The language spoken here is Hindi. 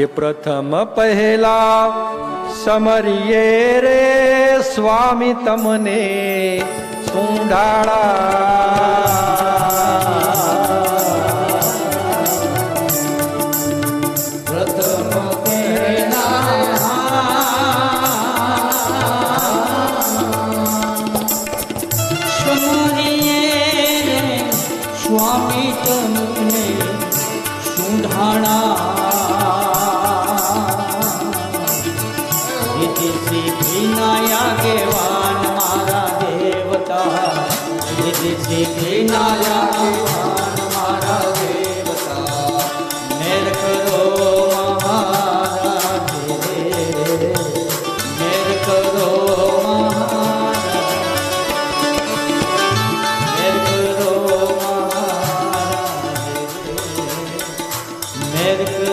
ये प्रथम पहला समरिए रे स्वामी तमने सुंदाड़ा स्वामी तुमने सुधाणा निधिसी नया केवान मारा देवता। निधिसी नया केवान मारा देवता। मेर करो महाराज मेर करो मेर करो महाराज मेर